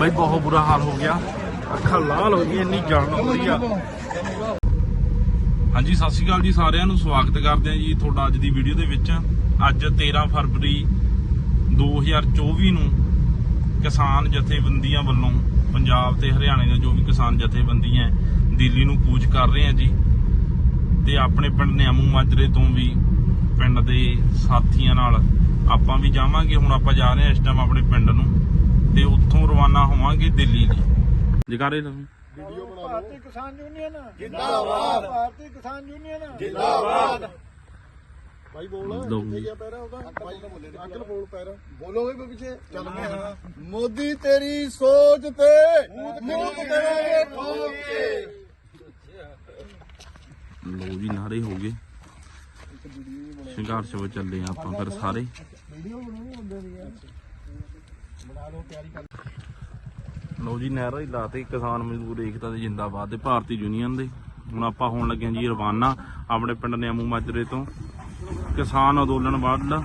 ਬਈ, ਬਹੁਤ ਬੁਰਾ ਹਾਲ ਹੋ ਗਿਆ। ਅੱਖਾਂ ਲਾਲ ਹੋ ਗਈਆਂ, ਇੰਨੀ ਜਾਨ ਹੋ ਰਹੀ ਆ। ਹਾਂਜੀ, ਸਤਿ ਸ਼੍ਰੀ ਅਕਾਲ ਜੀ ਸਾਰਿਆਂ ਨੂੰ। ਸਵਾਗਤ ਕਰਦੇ ਹਾਂ ਜੀ ਤੁਹਾਡਾ ਅੱਜ ਦੀ ਵੀਡੀਓ ਦੇ ਵਿੱਚ। ਅੱਜ 13 ਫਰਵਰੀ 2024 ਨੂੰ ਕਿਸਾਨ ਜਥੇਬੰਦੀਆਂ ਵੱਲੋਂ ਪੰਜਾਬ ਤੇ ਹਰਿਆਣੇ ਦੇ ਜੋ ਵੀ ਕਿਸਾਨ ਜਥੇਬੰਦੀਆਂ ਦਿੱਲੀ ਨੂੰ ਕੂਚ ਕਰ ਰਹੇ ਆ ਜੀ। ਤੇ ਆਪਣੇ ਪਿੰਡ ਨਿਆਮੂ ਮਾਜਰੇ ਤੋਂ ਵੀ ਪਿੰਡ ਦੇ ਸਾਥੀਆਂ ਨਾਲ ਆਪਾਂ ਵੀ ਜਾਵਾਂਗੇ। ਹੁਣ ਆਪਾਂ ਜਾ ਰਹੇ ਹਾਂ ਇਸ ਟਾਈਮ ਆਪਣੇ ਪਿੰਡ ਨੂੰ। ਤੇ ਉੱਥੋਂ ਰਵਾਨਾ ਹੋਵਾਂਗੇ ਦਿੱਲੀ ਲਈ ਜਗਾਰੇ ਲਓ। ਭਾਰਤੀ ਕਿਸਾਨ ਯੂਨੀਅਨ। ਜਿੰਦਾਬਾਦ। ਭਾਰਤੀ ਕਿਸਾਨ ਯੂਨੀਅਨ। ਜਿੰਦਾਬਾਦ। ਭਾਈ ਬੋਲ। ਲਓ ਕਿੱਥੇ ਜੀ। ਗਿਆ ਪੈਰਾ ਉਹਦਾ? ਭਾਈ ਦਾ ਬੋਲੇ ਅੰਕਲ ਬੋਲ ਪੈਰਾ। ਬੋਲੋਗੇ ਵੀ ਪਿੱਛੇ? ਚੱਲ ਪਿਆ ਮੋਦੀ ਤੇਰੀ ਸੋਚ ਤੇ ਮੂਤ ਕੇ। ਲੋ ਜੀ ਨਾਰੇ ਹੋ ਗਏ। ਸੰਘਰਸ਼ ਵਿੱਚ ਚੱਲੇ ਆਪਾਂ ਫਿਰ ਸਾਰੇ। ਵੀਡੀਓ ਬਣਾਉਣੀ ਹੁੰਦੇ ਲਓ, ਤਿਆਰੀ ਕਰ ਲੋ ਜੀ, ਨਹਿਰਾ ਹੀ ਲਾਤੇ ਕਿਸਾਨ ਮਜ਼ਦੂਰ ਏਕਤਾ ਦੇ ਜਿੰਦਾਬਾਦ ਦੇ ਭਾਰਤੀ ਯੂਨੀਅਨ ਦੇ। ਹੁਣ ਆਪਾਂ ਹੋਣ ਲੱਗੇ ਜੀ ਰਵਾਨਾ, ਆਪਣੇ ਪਿੰਡ ਨਿਆਮੂ ਮਾਜਰੇ ਤੋਂ। ਕਿਸਾਨ ਅੰਦੋਲਨ ਵੱਲ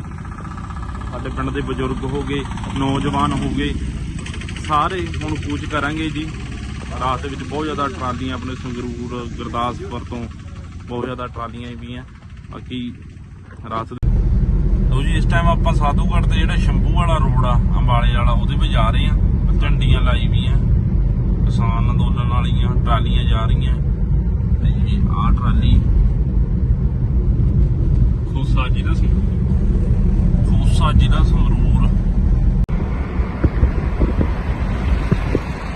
ਸਾਡੇ ਪਿੰਡ ਦੇ ਬਜ਼ੁਰਗ ਹੋ ਗਏ, ਨੌਜਵਾਨ ਹੋ ਗਏ। ਸਾਰੇ ਹੁਣ ਕੂਚ ਕਰਾਂਗੇ ਜੀ। ਰਾਸਤੇ ਵਿੱਚ ਬਹੁਤ ਜ਼ਿਆਦਾ ਟਰਾਲੀਆਂ ਆਪਣੇ ਸੰਗਰੂਰ, ਗੁਰਦਾਸਪੁਰ ਤੋਂ ਬਹੁਤ ਜ਼ਿਆਦਾ ਟਰਾਲੀਆਂ ਵੀ ਆ। ਬਾਕੀ ਰਾਤ ਲੋ ਜੀ, ਇਸ ਟਾਈਮ ਆਪਾਂ ਸਾਧੂਗੜ੍ਹ ਤੇ ਜਿਹੜਾ ਸ਼ੰਭੂ ਵਾਲਾ ਰੋਡ ਆ, ਅੰਬਾਲੇ ਵਾਲਾ, ਉਹਦੇ 'ਤੇ ਜਾ ਰਹੇ ਆ। ਝੰਡੀਆਂ ਲਾਈ ਵੀ ਕਿਸਾਨ ਅੰਦੋਲਨ ਵਾਲੀਆਂ, ਟਰਾਲੀਆਂ ਜਾ ਰਹੀਆਂ। ਤੇ ਜੀ ਆਹ ਟਰਾਲੀ। ਖੋਸਾ ਜ਼ਿਲ੍ਹਾ ਸੰਗਰੂਰ। ਖੋਸਾ ਜ਼ਿਲ੍ਹਾ ਸੰਗਰੂਰ।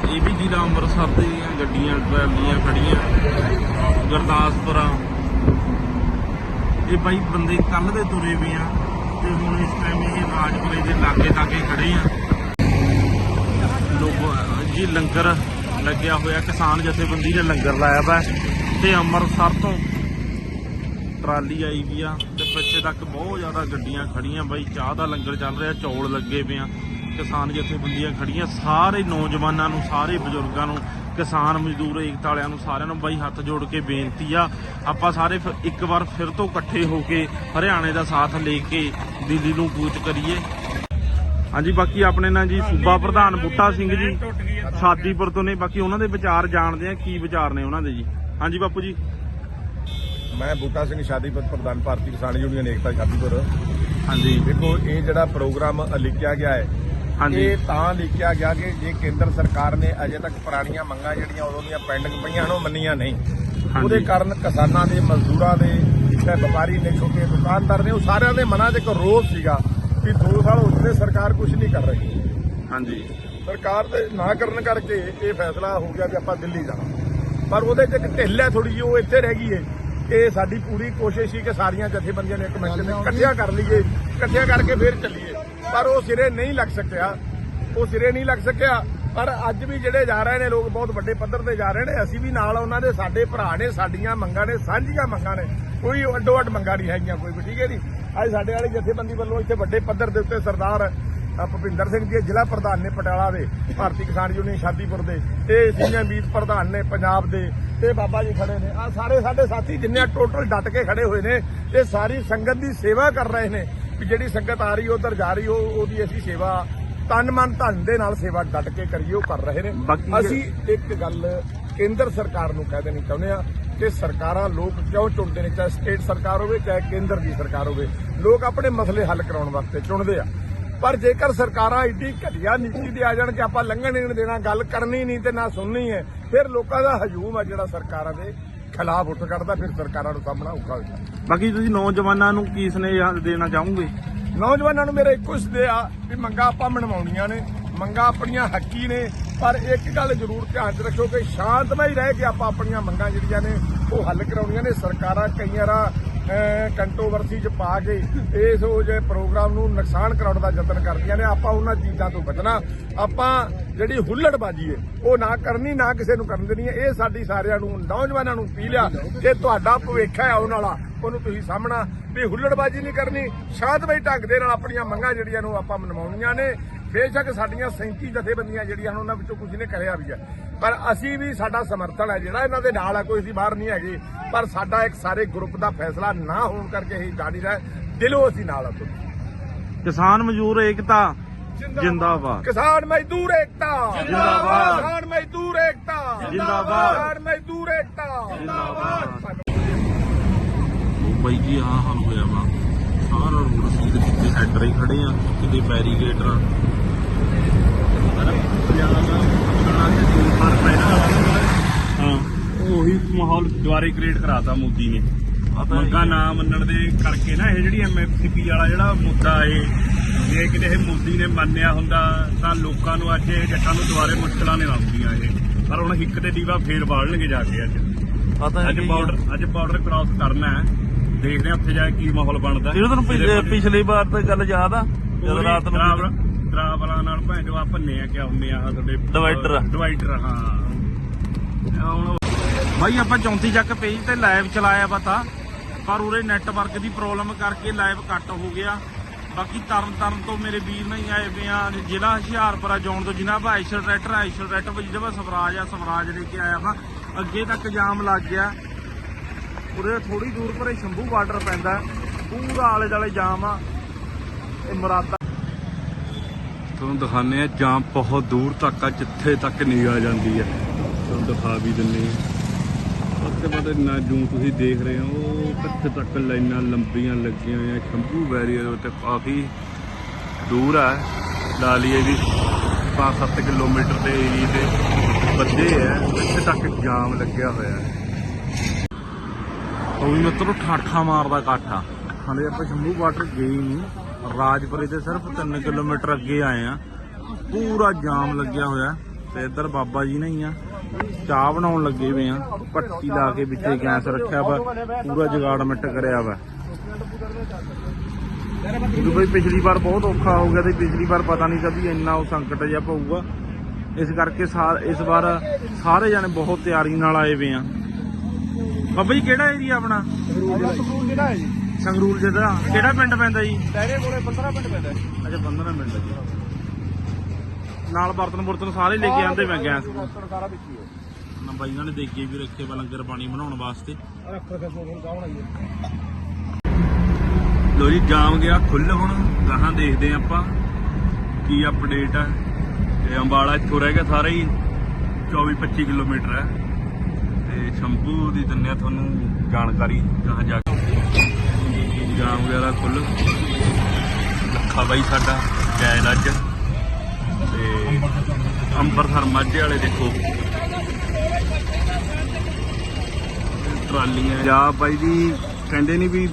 ਇਹ ਵੀ ਜ਼ਿਲ੍ਹਾ ਅੰਮ੍ਰਿਤਸਰ ਦੀਆਂ ਗੱਡੀਆਂ, ਟਰਾਲੀਆਂ ਖੜੀਆਂ। ਗੁਰਦਾਸਪੁਰਾਂ। ਇਹ ਬਾਈ ਬੰਦੇ ਕੱਲ ਦੇ ਤੁਰੇ ਵੀ ਆ। ਤੇ ਹੁਣ ਇਸ ਟਾਈਮ ਇਹ ਰਾਜਪੁਰੇ ਦੇ ਲਾਗੇ ਲਾਗੇ ਖੜੇ ਆ। ਲੋਕ, ਜੀ ਲੰਗਰ ਲੱਗਿਆ ਹੋਇਆ, ਕਿਸਾਨ ਜਥੇਬੰਦੀ ਨੇ ਲੰਗਰ ਲਾਇਆ ਵਾ ਤੇ ਅੰਮ੍ਰਿਤਸਰ ਤੋਂ ਟਰਾਲੀ ਆਈ ਵੀ ਆ ਤੇ ਪਿੱਛੇ ਤੱਕ ਬਹੁਤ ਜ਼ਿਆਦਾ ਗੱਡੀਆਂ ਖੜੀਆਂ ਬਾਈ, ਚਾਹ ਦਾ ਲੰਗਰ ਚੱਲ ਰਿਹਾ, ਚੌਲ ਲੱਗੇ ਪਏ ਆ। ਕਿਸਾਨ ਜਥੇਬੰਦੀਆਂ ਖੜੀਆਂ, ਸਾਰੇ ਨੌਜਵਾਨਾਂ ਨੂੰ, ਸਾਰੇ ਬਜ਼ੁਰਗਾਂ ਨੂੰ ਕਿਸਾਨ ਮਜ਼ਦੂਰ ਏਕਤਾ ਵਾਲਿਆਂ ਨੂੰ ਸਾਰਿਆਂ ਨੂੰ ਬਾਈ ਹੱਥ ਜੋੜ ਕੇ ਬੇਨਤੀ ਆ। ਆਪਾਂ ਸਾਰੇ ਫਿਰ ਇੱਕ ਵਾਰ ਫਿਰ ਤੋਂ ਇਕੱਠੇ ਹੋ ਕੇ ਹਰਿਆਣੇ ਦਾ ਸਾਥ ਲੈ ਕੇ ਦਿੱਲੀ ਨੂੰ ਕੂਚ ਕਰੀਏ। ਹਾਂਜੀ ਬਾਕੀ ਆਪਣੇ ਨਾਲ ਜੀ ਸੂਬਾ ਪ੍ਰਧਾਨ ਬੁੱਟਾ ਸਿੰਘ ਜੀ ਸਾਦੀਪੁਰ ਤੋਂ ਨੇ। ਬਾਕੀ ਉਹਨਾਂ ਦੇ ਵਿਚਾਰ ਜਾਣਦੇ ਆ ਕੀ ਵਿਚਾਰ ਨੇ ਉਹਨਾਂ ਦੇ ਜੀ। ਹਾਂਜੀ ਬਾਪੂ ਜੀ। ਮੈਂ ਬੂਟਾ ਸਿੰਘ ਸ਼ਾਦੀਪੁਰ ਪ੍ਰਧਾਨ ਭਾਰਤੀ ਕਿਸਾਨ ਯੂਨੀਅਨ ਏਕਤਾ ਸ਼ਾਦੀਪੁਰ। ਹਾਂਜੀ। ਦੇਖੋ ਇਹ ਜਿਹੜਾ ਪ੍ਰੋਗਰਾਮ ਲਿਖਿਆ ਗਿਆ ਹੈ ਹਾਂਜੀ। ਇਹ ਤਾਂ ਲਿਖਿਆ ਗਿਆ ਕਿ ਜੇ ਕੇਂਦਰ ਸਰਕਾਰ ਨੇ ਅਜੇ ਤੱਕ ਪੁਰਾਣੀਆਂ ਮੰਗਾਂ ਜਿਹੜੀਆਂ ਉਦੋਂ ਦੀਆਂ ਪੈਂਡਿੰਗ ਪਈਆਂ ਹਨ ਉਹ ਮੰਨੀਆਂ ਨਹੀਂ। ਉਹਦੇ ਕਾਰਨ ਕਿਸਾਨਾਂ ਦੇ ਮਜ਼ਦੂਰਾਂ ਦੇ ਤੇ ਵਪਾਰੀ ਨੇ ਛੋਟੇ ਦੁਕਾਨਦਾਰ ਨੇ ਉਹ ਸਾਰਿਆਂ ਦੇ ਮਨਾਂ 'ਚ ਇੱਕ ਰੋਸ ਸੀਗਾ ਕਿ 2 ਸਾਲ ਚੁੱਕੇ ਸਰਕਾਰ ਕੁਝ ਨਹੀਂ ਕਰ ਰਹੀ। ਹਾਂਜੀ। ਸਰਕਾਰ ਦੇ ਨਾ ਕਰਨ ਕਰਕੇ ਇਹ ਫੈਸਲਾ ਹੋ ਗਿਆ ਕਿ ਆਪਾਂ ਦਿੱਲੀ ਜਾਣਾ। ਪਰ ਉਹਦੇ 'ਚ ਇੱਕ ਢਿੱਲ ਹੈ ਥੋੜੀ ਜਿਹੀ ਉਹ ਇੱਥੇ ਰਹਿ ਗਈ ਏ ਇਹ ਸਾਡੀ ਪੂਰੀ ਕੋਸ਼ਿਸ਼ ਸੀ ਕਿ ਸਾਰੀਆਂ ਜਥੇਬੰਦੀਆਂ ਨੇ ਇੱਕ ਮਿੰਟ ਦੇ ਇਕੱਠਿਆਂ ਕਰ ਲਈਏ ਇਕੱਠਿਆਂ ਕਰਕੇ ਫੇਰ ਚੱਲੀਏ। ਪਰ ਉਹ ਸਿਰੇ ਨਹੀਂ ਲੱਗ ਸਕਿਆ। ਉਹ ਸਿਰੇ ਨਹੀਂ ਲੱਗ ਸਕਿਆ। ਪਰ ਅੱਜ ਵੀ ਜਿਹੜੇ ਜਾ ਰਹੇ ਨੇ, ਲੋਕ ਬਹੁਤ ਵੱਡੇ ਪੱਧਰ ਤੇ ਜਾ ਰਹੇ ਨੇ। ਅਸੀਂ ਵੀ ਨਾਲ ਉਹਨਾਂ ਦੇ, ਸਾਡੇ ਭਰਾ ਨੇ, ਸਾਡੀਆਂ ਮੰਗਾਂ ਨੇ, ਸਾਂਝੀਆਂ ਮੰਗਾਂ ਨੇ। ਕੋਈ ਅੱਡੋ ਅੱਡ ਮੰਗਾਂ ਨਹੀਂ ਹੈਗੀਆਂ ਕੋਈ ਵੀ, ਠੀਕ ਹੈ ਜੀ? ਅੱਜ ਸਾਡੇ ਵਾਲੀ ਜਥੇਬੰਦੀ ਵੱਲੋਂ ਇੱਥੇ ਵੱਡੇ ਪੱਧਰ ਦੇ ਉੱਤੇ ਸਰਦਾਰ ਭੁਪਿੰਦਰ ਸਿੰਘ ਜੀ ਜ਼ਿਲ੍ਹਾ ਪ੍ਰਧਾਨ ਨੇ ਪਟਿਆਲਾ ਦੇ, ਭਾਰਤੀ ਕਿਸਾਨ ਯੂਨੀਅਨ ਸ਼ਾਦੀਪੁਰ ਦੇ, ਤੇ ਸੀਨੀਅਰ ਮੀਤ ਪ੍ਰਧਾਨ ਨੇ ਪੰਜਾਬ ਦੇ, ਤੇ ਬਾਬਾ ਜੀ ਖੜੇ ਨੇ। ਆ ਸਾਰੇ ਸਾਡੇ ਸਾਥੀ ਜਿੰਨੇ ਟੋਟਲ ਡਟ ਕੇ ਖੜੇ ਹੋਏ ਨੇ ਇਹ ਸਾਰੀ ਸੰਗਤ ਦੀ ਸੇਵਾ ਕਰ ਰਹੇ ਨੇ। ਜਿਹੜੀ ਸੰਗਤ ਆ ਰਹੀ ਉਧਰ ਜਾ ਰਹੀ ਉਹ ਉਹਦੀ ਅਸੀਂ ਸੇਵਾ ਤਨ ਮਨ ਧਨ ਦੇ ਨਾਲ ਸੇਵਾ ਡਟ ਕੇ ਕਰੀਏ ਉਹ ਕਰ ਰਹੇ ਨੇ। ਅਸੀਂ ਇੱਕ ਗੱਲ ਕੇਂਦਰ ਸਰਕਾਰ ਨੂੰ ਕਹਿ ਦੇਣੀ ਚਾਹੁੰਦੇ ਆ ਕਿ ਸਰਕਾਰਾਂ ਲੋਕ ਕਿਉਂ ਚੁਣਦੇ ਨੇ ਚਾਹੇ ਸਟੇਟ ਸਰਕਾਰ ਹੋਵੇ ਚਾਹੇ ਕੇਂਦਰ ਦੀ ਸਰਕਾਰ ਹੋਵੇ। ਲੋਕ ਆਪਣੇ ਮਸਲੇ ਹੱਲ ਕਰਾਉਣ ਵਾਸਤੇ ਚੁਣਦੇ ਆ। ਪਰ ਜੇਕਰ ਸਰਕਾਰਾਂ ਏਡੀ ਘਟੀਆ ਨੀਤੀ ਦੇ ਆ ਜਾਣ ਕਿ ਆਪਾਂ ਲੰਘਣ ਨਹੀਂ ਦੇਣਾ ਗੱਲ ਕਰਨੀ ਨਹੀਂ ਤੇ ਨਾ ਸੁਣਨੀ ਹੈ ਫਿਰ ਲੋਕਾਂ ਦਾ ਹਜੂਮ ਆ ਜਿਹੜਾ ਸਰਕਾਰਾਂ ਦੇ। ਖਿਲਾਫ ਉੱਠ ਕੱਢਦਾ ਫਿਰ ਸਰਕਾਰਾਂ ਨੂੰ ਸਾਹਮਣਾ ਔਖਾ ਹੋ ਜਾਂਦਾ। ਬਾਕੀ ਤੁਸੀਂ ਨੌਜਵਾਨਾਂ ਨੂੰ ਕੀ ਸੁਨੇਹਾ ਦੇਣਾ ਚਾਹੋਗੇ? ਨੌਜਵਾਨਾਂ ਨੂੰ ਮੇਰਾ ਇੱਕੋ ਸਦੇ ਆ ਵੀ ਮੰਗਾਂ ਆਪਾਂ ਮਨਵਾਉਣੀਆਂ ਨੇ ਮੰਗਾਂ ਆਪਣੀਆਂ ਹੱਕੀ ਨੇ ਪਰ ਇੱਕ ਗੱਲ ਜ਼ਰੂਰ ਧਿਆਨ 'ਚ ਰੱਖੋ ਕਿ ਸ਼ਾਂਤਮਈ ਰਹਿ ਕੇ ਆਪਾਂ ਆਪਣੀਆਂ ਮੰਗਾਂ ਜਿਹੜੀਆਂ ਨੇ ਉਹ ਹੱਲ ਕਰਾਉਣੀਆਂ ਨੇ। ਸਰਕਾਰਾਂ ਕਈਆਂ ਰਾ ਕੰਟਰੋਵਰਸੀ 'ਚ ਪਾ ਕੇ ਇਸ ਉਹ ਜੇ ਪ੍ਰੋਗਰਾਮ ਨੂੰ ਨੁਕਸਾਨ ਕਰਾਉਣ ਦਾ ਯਤਨ ਕਰਦੀਆਂ ਨੇ, ਆਪਾਂ ਉਹਨਾਂ ਚੀਜ਼ਾਂ ਤੋਂ ਬਚਣਾ। ਆਪਾਂ ਜਿਹੜੀ ਹੁੱਲੜਬਾਜੀ ਏ, ਉਹ ਨਾ ਕਰਨੀ, ਨਾ ਕਿਸੇ ਨੂੰ ਕਰਨ ਦੇਣੀ ਇਹ ਸਾਡੀ ਸਾਰਿਆਂ ਨੂੰ, ਨੌਜਵਾਨਾਂ ਨੂੰ ਪੀ ਲਿਆ ਕਿ ਤੁਹਾਡਾ ਭਵਿੱਖ ਹੈ ਆਉਣ ਵਾਲਾ, ਉਹਨੂੰ ਤੁਸੀਂ ਸਾਹਮਣਾ ਵੀ ਹੁੱਲੜਬਾਜੀ ਨਹੀਂ ਕਰਨੀ ਸ਼ਾਂਤਮਈ ਢੰਗ ਦੇ ਨਾਲ ਆਪਣੀਆਂ ਮੰਗਾਂ ਜਿਹੜੀਆਂ ਨੂੰ ਆਪਾਂ ਮਨਵਾਉਣੀਆਂ ਨੇ। ਬੇਸ਼ੱਕ ਸਾਡੀਆਂ 37 ਜਥੇਬੰਦੀਆਂ ਜਿਹੜੀਆਂ ਹਨ ਉਹਨਾਂ ਵਿੱਚੋਂ ਕੁਝ ਨੇ ਕਰਿਆ ਵੀ ਹੈ ਪਰ ਅਸੀਂ ਵੀ ਸਾਡਾ ਸਮਰਥਨ ਹੈ ਜਿਹੜਾ ਇਹਨਾਂ ਦੇ ਨਾਲ ਹੈ ਕੋਈ ਅਸੀਂ ਬਾਹਰ ਨਹੀਂ ਹੈਗੇ ਪਰ ਸਾਡਾ ਇੱਕ ਸਾਰੇ ਗਰੁੱਪ ਦਾ ਫੈਸਲਾ ਨਾ ਹੋਣ ਕਰਕੇ ਹੀ ਜਾਰੀ ਰਿਹਾ ਦਿਲੋਂ ਅਸੀਂ ਨਾਲ ਆ ਤੁਹਾਡੇ। ਕਿਸਾਨ ਮਜ਼ਦੂਰ ਏਕਤਾ ਜਿੰਦਾਬਾਦ ਕਿਸਾਨ ਮਜ਼ਦੂਰ ਏਕਤਾ ਜ਼ਿੰਦਾਬਾਦ। ਕਿਸਾਨ ਮਜ਼ਦੂਰ ਏਕਤਾ ਜ਼ਿੰਦਾਬਾਦ। ਕਿਸਾਨ ਮਜ਼ਦੂਰ ਏਕਤਾ ਜ਼ਿੰਦਾਬਾਦ। ਉਹ ਬਾਈ ਜੀ ਆਹ ਹਾਲ ਹੋਇਆ ਵਾ ਸਾਰਾ ਰੋਡ ਸੀ ਤੇ ਕਿਤੇ ਹੈਡਰ ਹੀ ਖੜੇ ਆ ਕਿਤੇ ਬੈਰੀਗੇਟਰ ਹਾਂ ਉਹੀ ਮਾਹੌਲ ਦੁਬਾਰੇ ਕ੍ਰੀਏਟ ਕਰਾਤਾ ਮੋਦੀ ਨੇ। ਮੰਗਾ ਨਾ ਮੰਨਣ ਦੇ ਕਰਕੇ ਨਾ ਇਹ ਜਿਹੜੀ ਐਮਐਫਸੀਪੀ ਵਾਲਾ ਜਿਹੜਾ ਮੁੱਦਾ ਇਹ ਜੇ ਕਿਤੇ ਇਹ ਮੋਦੀ ਨੇ ਮੰਨਿਆ ਹੁੰਦਾ ਤਾਂ ਲੋਕਾਂ ਨੂੰ ਅੱਜ ਇਹ ਜੱਟਾਂ ਨੂੰ ਦੁਬਾਰੇ ਮੁਸ਼ਕਲਾਂ ਨਹੀਂ ਆਉਂਦੀਆਂ ਇਹ। ਪਰ ਹੁਣ ਹਿੱਕ ਤੇ ਦੀਵਾ ਫੇਰ ਬਾਲਣਗੇ ਜਾ ਕੇ ਅੱਜ। ਪਤਾ ਅੱਜ ਬਾਰਡਰ ਅੱਜ ਬਾਰਡਰ ਕ੍ਰਾਸ ਕਰਨਾ ਹੈ। ਦੇਖਦੇ ਹਾਂ ਉੱਥੇ ਜਾ ਕੇ ਕੀ ਮਾਹੌਲ ਬਣਦਾ। ਜਿਹੜਾ ਤੁਹਾਨੂੰ ਪਿਛਲੀ ਵਾਰ ਤਾਂ ਗੱਲ ਯਾਦ ਆ ਜਦੋਂ ਰਾਤ ਨੂੰ ਡਰਾਵਰਾਂ ਨਾਲ ਭੈਣ ਆ ਭੰਨੇ ਆ ਕਿਆ ਹੁੰਦੇ ਆ ਆਹ ਤੁਹਾਡੇ Divider। ਡਿਵਾਈਡਰ ਹਾਂ। ਹੁਣ ਬਾਈ ਆਪਾਂ 34 ਚੱਕ ਪੇਜ ਤੇ ਲਾਈਵ ਚਲਾਇਆ ਪਤਾ ਪਰ ਉਰੇ ਨੈਟਵਰਕ ਦੀ ਪ੍ਰੋਬਲਮ ਕਰਕੇ ਲਾਈਵ ਕੱਟ ਹੋ ਗਿਆ। ਬਾਕੀ ਤਰਨ ਤਰਨ ਤੋਂ ਮੇਰੇ ਵੀਰ ਨਹੀਂ ਆਏ ਪਏ ਆ ਜ਼ਿਲ੍ਹਾ ਹੁਸ਼ਿਆਰਪੁਰ ਜਾਣ ਤੋਂ ਜਿਨ੍ਹਾਂ ਵਾ ਆਈਸ਼ਰ ਟਰੈਕਟਰ ਆਈਸ਼ਰ ਟਰੈਕਟਰ ਜਿਹਦੇ ਵਾ ਸਵਰਾਜ ਆ ਸਵਰਾਜ ਲੈ ਕੇ ਆਇਆ ਵਾ। ਅੱਗੇ ਤੱਕ ਜਾਮ ਲੱਗ ਗਿਆ। ਉਰੇ ਥੋੜੀ ਦੂਰ ਪਰੇ ਸ਼ੰਭੂ ਬਾਰਡਰ ਪੈਂਦਾ। ਪੂਰਾ ਆਲੇ ਦਾਲੇ ਜਾਮ ਆ। ਇਹ ਮੁਰਾਦਾ ਤੁਹਾਨੂੰ ਦਿਖਾਣੇ ਆ ਜਾਂ ਬਹੁਤ ਦੂਰ ਤੱਕ ਆ, ਜਿੱਥੇ ਤੱਕ ਨਿਗਾਹ ਜਾਂਦੀ ਹੈ। ਤੁਹਾਨੂੰ ਦਿਖਾ ਵੀ ਦਿੰਨੇ ਆ ਉੱਥੇ ਪਤਾ ਨਾ ਜੂ ਤੁਸੀਂ ਦੇਖ ਰਹੇ ਹੋ ਉਹ ਕਿੱਥੇ ਤੱਕ ਲਾਈਨਾਂ ਲੰਬੀਆਂ ਲੱਗੀਆਂ ਹੋਈਆਂ, ਸ਼ੰਭੂ ਬੈਰੀਅਰ ਉੱਤੇ ਕਾਫੀ ਦੂਰ ਹੈ ਲਾ ਲਈਏ ਵੀ 5-7 ਕਿਲੋਮੀਟਰ ਦੇ ਏਰੀਏ ਦੇ ਬੱਦੇ ਹੈ ਇੱਥੇ ਤੱਕ ਜਾਮ ਲੱਗਿਆ ਹੋਇਆ ਹੈ। ਉਹ ਵੀ ਮਿੱਤਰੋ, ਠਾਠਾ ਮਾਰਦਾ ਕਾਠਾ ਹਾਲੇ ਆਪਾਂ ਸ਼ੰਭੂ ਬਾਰਡਰ ਗਏ ਹੀ ਨਹੀਂ। ਰਾਜਪੁਰੇ ਤੇ ਸਿਰਫ 3 ਕਿਲੋਮੀਟਰ ਅੱਗੇ ਆਏ ਆ। ਪੂਰਾ ਜਾਮ ਲੱਗਿਆ ਹੋਇਆ। ਤੇ ਇੱਧਰ ਬਾਬਾ ਜੀ ਨਹੀਂ ਆ। ਚਾਹ ਬਣਾਉਣ ਲੱਗੇ ਹੋਏ ਆ। ਪੱਟੀ ਲਾ ਕੇ ਵਿੱਚੇ ਗੈਸ ਰੱਖਿਆ ਵਾ। ਪੂਰਾ ਜਗਾੜ ਮਿੱਟ ਕਰਿਆ ਵਾ। ਕਿਉਂਕਿ ਬਈ ਪਿਛਲੀ ਵਾਰ ਬਹੁਤ ਔਖਾ ਹੋ ਗਿਆ ਤੇ ਪਿਛਲੀ ਵਾਰ ਪਤਾ ਨਹੀਂ ਕਦੀ ਇੰਨਾ ਉਹ ਸੰਕਟ ਜਿਹਾ ਪਊਗਾ। ਇਸ ਕਰਕੇ ਸਾਰ ਇਸ ਵਾਰ ਸਾਰੇ ਜਣੇ ਬਹੁਤ ਤਿਆਰੀ ਨਾਲ ਆਏ ਵੇ ਆ। ਬਾਬਾ ਜੀ, ਕਿਹੜਾ ਏਰੀਆ ਆਪਣਾ? ਜਿਹੜਾ ਹੈ ਜੀ ਸੰਗਰੂਰ ਜ਼ਿਲ੍ਹਾ ਕਿਹੜਾ ਪਿੰਡ ਪੈਂਦਾ ਜੀ? ਟਾਇਰੇ ਕੋਲੇ 15 ਮਿੰਟ ਪੈਂਦਾ ਅੱਛਾ 15 ਮਿੰਟ ਜੀ। ਨਾਲ ਬਰਤਨ ਬੁਰਤਨ ਸਾਰੇ ਲੈ ਕੇ ਆਂਦੇ ਮੈਂ ਗੈਸ ਸਾਰਾ ਵਿੱਚ ਹੀ ਹੈ ਨਾ ਨੇ ਦੇਗੇ ਵੀ ਰੱਖੇ ਵਾ ਲੰਗਰ ਪਾਣੀ ਬਣਾਉਣ ਵਾਸਤੇ। ਰੱਖ ਰੱਖ ਸੋਨ ਕਾਉਣ ਆਈਏ ਲੋ ਜੀ ਜਾਮ ਗਿਆ ਖੁੱਲ ਹੁਣ ਗਾਹਾਂ ਦੇਖਦੇ ਹਾਂ ਆਪਾਂ ਕੀ ਅਪਡੇਟ ਹੈ ਤੇ ਅੰਬਾਲਾ ਇੱਥੋਂ ਰਹਿ ਗਿਆ ਸਾਰਾ ਹੀ 24 25 ਕਿਲੋਮੀਟਰ ਹੈ। ਤੇ ਸ਼ੰਭੂ ਦੀ ਦਿੰਨੇ ਤੁਹਾਨੂੰ ਜਾਣਕਾਰੀ ਗਾਹਾਂ ਜਾ ਜਾਮ ਵਗੈਰਾ ਖੁੱਲ। ਲੱਖਾ ਬਾਈ ਸਾਡਾ ਗੈਲ ਅੱਜ। ਤੇ ਅੰਮ੍ਰਿਤਸਰ ਮਾਝੇ ਵਾਲੇ ਦੇਖੋ। ਟਰਾਲੀਆਂ। ਜਾ ਬਾਈ ਜੀ, ਕਹਿੰਦੇ ਨਹੀਂ ਵੀ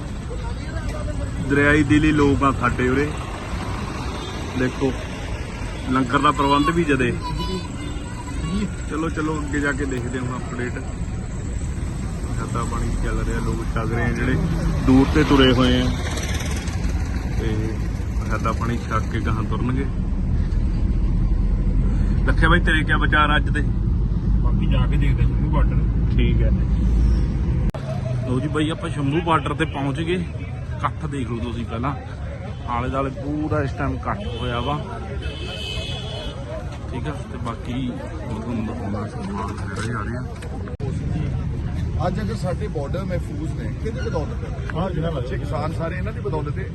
ਦਰਿਆਈ ਦਿਲੀ ਲੋਕ ਆ ਸਾਡੇ ਉਰੇ। ਦੇਖੋ, ਲੰਗਰ ਦਾ ਪ੍ਰਬੰਧ ਵੀ ਜਦੇ। ਚਲੋ ਚਲੋ, ਅੱਗੇ ਜਾ ਕੇ ਦੇਖਦੇ ਹਾਂ ਅਪਡੇਟ ਸਾਡਾ ਪਾਣੀ ਚੱਲ ਰਿਹਾ ਲੋਕ ਛਕ ਰਹੇ ਆ ਜਿਹੜੇ ਦੂਰ ਤੇ ਤੁਰੇ ਹੋਏ ਆ। ਤੇ ਸਾਡਾ ਪਾਣੀ ਛਕ ਕੇ ਗਾਹਾਂ ਤੁਰਨਗੇ। ਲੱਖੇ ਬਾਈ ਤੇਰੇ ਕਿਆ ਵਿਚਾਰ ਅੱਜ ਦੇ? ਬਾਕੀ ਜਾ ਕੇ ਦੇਖਦੇ ਸ਼ੰਭੂ ਬਾਰਡਰ। ਠੀਕ ਹੈ ਲਓ ਜੀ ਬਾਈ ਆਪਾਂ ਸ਼ੰਭੂ ਬਾਰਡਰ ਤੇ ਪਹੁੰਚ ਗਏ। ਇਕੱਠ ਦੇਖ ਲਓ ਤੁਸੀਂ ਪਹਿਲਾਂ। ਆਲੇ ਦਾਲੇ ਪੂਰਾ ਇਸ ਟਾਈਮ ਇਕੱਠ ਹੋਇਆ ਵਾ। ਠੀਕ ਆ ਤੇ ਬਾਕੀ ਉਹ ਤੁਹਾਨੂੰ ਦਿਖਾਉਣਾ ਸਮਾਨ ਆ ਰਹੇ ਆ। ਅੱਜ ਅਗਰ ਸਾਡੇ ਬਾਰਡਰ ਮਹਿਫੂਜ਼ ਨੇ ਕਿਹਦੇ ਬਦੌਲਤ ਹੈ? ਹਾਂ ਜਿਹੜਾ ਬੱਚੇ ਕਿਸਾਨ ਸਾਰੇ ਇਹਨਾਂ ਦੀ ਬਦੌਲਤ ਹੈ।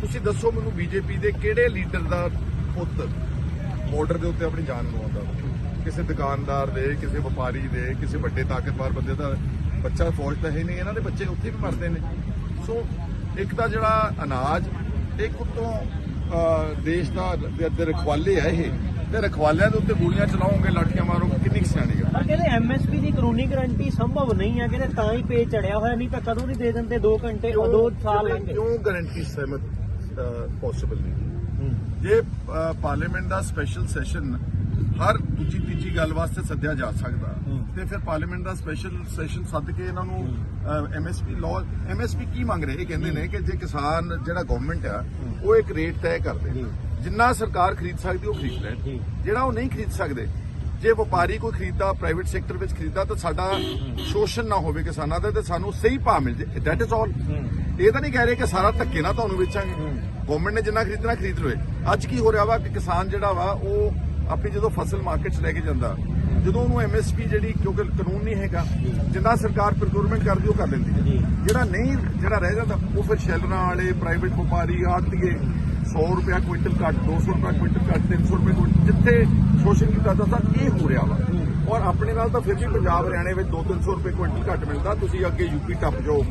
ਤੁਸੀਂ ਦੱਸੋ ਮੈਨੂੰ ਬੀਜੇਪੀ ਦੇ ਕਿਹੜੇ ਲੀਡਰ ਦਾ ਪੁੱਤ ਬਾਰਡਰ ਦੇ ਉੱਤੇ ਆਪਣੀ ਜਾਨ ਗਵਾਉਂਦਾ? ਕਿਸੇ ਦੁਕਾਨਦਾਰ ਦੇ ਕਿਸੇ ਵਪਾਰੀ ਦੇ ਕਿਸੇ ਵੱਡੇ ਤਾਕਤਵਰ ਬੰਦੇ ਦਾ ਬੱਚਾ ਫੌਜ ਤਾਂ ਹੈ ਨਹੀਂ ਇਹਨਾਂ ਦੇ ਬੱਚੇ ਉੱਥੇ ਵੀ ਮਰਦੇ ਨੇ। ਸੋ ਇੱਕ ਤਾਂ ਜਿਹੜਾ ਅਨਾਜ ਇੱਕ ਉਤੋਂ ਦੇਸ਼ ਦਾ ਦੇ- ਰਖਵਾਲੇ ਆ ਇਹ ਤੇ ਰਖਵਾਲਿਆਂ ਦੇ ਉੱਤੇ ਗੋਲੀਆਂ ਚਲਾਓਗੇ ਲਾਠੀਆਂ ਮਾਰੋਗੇ ਸਿਆਣੀ ਗੱਲ ਕਹਿੰਦੇ ਐਮਐਸਪੀ ਦੀ ਕਾਨੂੰਨੀ ਗਾਰੰਟੀ ਸੰਭਵ ਨਹੀਂ ਹੈ ਕਹਿੰਦੇ ਤਾਂ ਹੀ ਪੇਜ ਚੜਿਆ ਹੋਇਆ ਨਹੀਂ ਤਾਂ ਕਦੋਂ ਨਹੀਂ ਦੇ ਦਿੰਦੇ? 2 ਘੰਟੇ 2 ਸਾਲ ਲੈਣਗੇ ਕਿਉਂ ਗਾਰੰਟੀ ਸਹਿਮਤ ਪੋਸੀਬਲ ਨਹੀਂ? ਜੇ ਪਾਰਲੀਮੈਂਟ ਦਾ ਸਪੈਸ਼ਲ ਸੈਸ਼ਨ ਹਰ ਦੂਜੀ ਤੀਜੀ ਗੱਲ ਵਾਸਤੇ ਸੱਦਿਆ ਜਾ ਸਕਦਾ ਤੇ ਫਿਰ ਪਾਰਲੀਮੈਂਟ ਦਾ ਸਪੈਸ਼ਲ ਸੈਸ਼ਨ ਸੱਦ ਕੇ ਇਹਨਾਂ ਨੂੰ ਐਮਐਸਪੀ ਲਾਅ ਐਮਐਸਪੀ ਕੀ ਮੰਗ ਰਹੇ? ਇਹ ਕਹਿੰਦੇ ਨੇ ਕਿ ਜੇ ਕਿਸਾਨ ਜਿਹੜਾ ਗਵਰਨਮੈਂਟ ਆ ਉਹ ਇੱਕ ਰੇਟ ਤੈਅ ਕਰ ਦੇ। ਜਿੰਨਾ ਸਰਕਾਰ ਖਰੀਦ ਸਕਦੀ ਉਹ ਖਰੀਦ ਲੈਣ ਜਿਹੜਾ ਉਹ ਨਹੀਂ ਖਰੀਦ ਸਕਦੇ ਜੇ ਵਪਾਰੀ ਕੋਈ ਖਰੀਦਦਾ ਪ੍ਰਾਈਵੇਟ ਸੈਕਟਰ ਵਿੱਚ ਖਰੀਦਦਾ ਤਾਂ ਸਾਡਾ ਸ਼ੋਸ਼ਣ ਨਾ ਹੋਵੇ ਕਿਸਾਨਾਂ ਦਾ ਤੇ ਸਾਨੂੰ ਸਹੀ ਭਾਅ ਮਿਲ ਜੇ। ਦੈਟ ਇਜ਼ ਆਲ ਇਹ ਤਾਂ ਨਹੀਂ ਕਹਿ ਰਹੇ ਕਿ ਸਾਰਾ ਧੱਕੇ ਨਾਲ ਤੁਹਾਨੂੰ ਵੇਚਾਂਗੇ। ਗਵਰਨਮੈਂਟ ਨੇ ਜਿੰਨਾ ਖਰੀਦਣਾ ਖਰੀਦ ਲਵੇ। ਅੱਜ ਕੀ ਹੋ ਰਿਹਾ ਵਾ ਕਿ ਕਿਸਾਨ ਜਿਹੜਾ ਵਾ ਉਹ ਆਪਣੀ ਜਦੋਂ ਫਸਲ ਮਾਰਕੀਟ 'ਚ ਲੈ ਕੇ ਜਾਂਦਾ ਜਦੋਂ ਉਹਨੂੰ ਐਮਐਸਪੀ ਜਿਹੜੀ ਕਿਉਂਕਿ ਕਾਨੂੰਨ ਨਹੀਂ ਹੈਗਾ ਜਿੰਨਾ ਸਰਕਾਰ ਪ੍ਰੋਕਿਊਰਮੈਂਟ ਕਰਦੀ ਉਹ ਕਰ ਲੈਂਦੀ ਹੈ। ਜਿਹੜਾ ਨਹੀਂ ਜਿਹੜਾ ਰਹਿ ਜਾਂਦਾ ਉਹ ਫਿਰ ਸ਼ੈਲਰਾਂ ਵਾਲੇ ਪ੍ਰਾਈਵੇਟ ਵਪਾਰੀ ਆੜਤੀਏ 100 ਰੁਪਿਆ ਕੁਇੰਟਲ ਘੱਟ 200 ਰੁਪਿਆ ਕੁਇੰਟਲ ਘੱਟ 300 ਰੁਪਏ ਕੁਇੰਟਲ, ਜਿੱਥੇ ਸ਼ੋਸ਼ਣ ਕੀਤਾ ਜਾਂਦਾ, ਇਹ ਹੋ ਰਿਹਾ ਵਾ। ਔਰ ਆਪਣੇ ਨਾਲ ਤਾਂ ਫਿਰ ਵੀ ਪੰਜਾਬ ਹਰਿਆਣੇ ਵਿੱਚ 2-300 ਰੁਪਏ ਕੁਇੰਟਲ ਘੱਟ ਮਿਲਦਾ। ਤੁਸੀਂ ਅੱਗੇ ਯੂਪੀ ਟੱਪ ਜਾਓ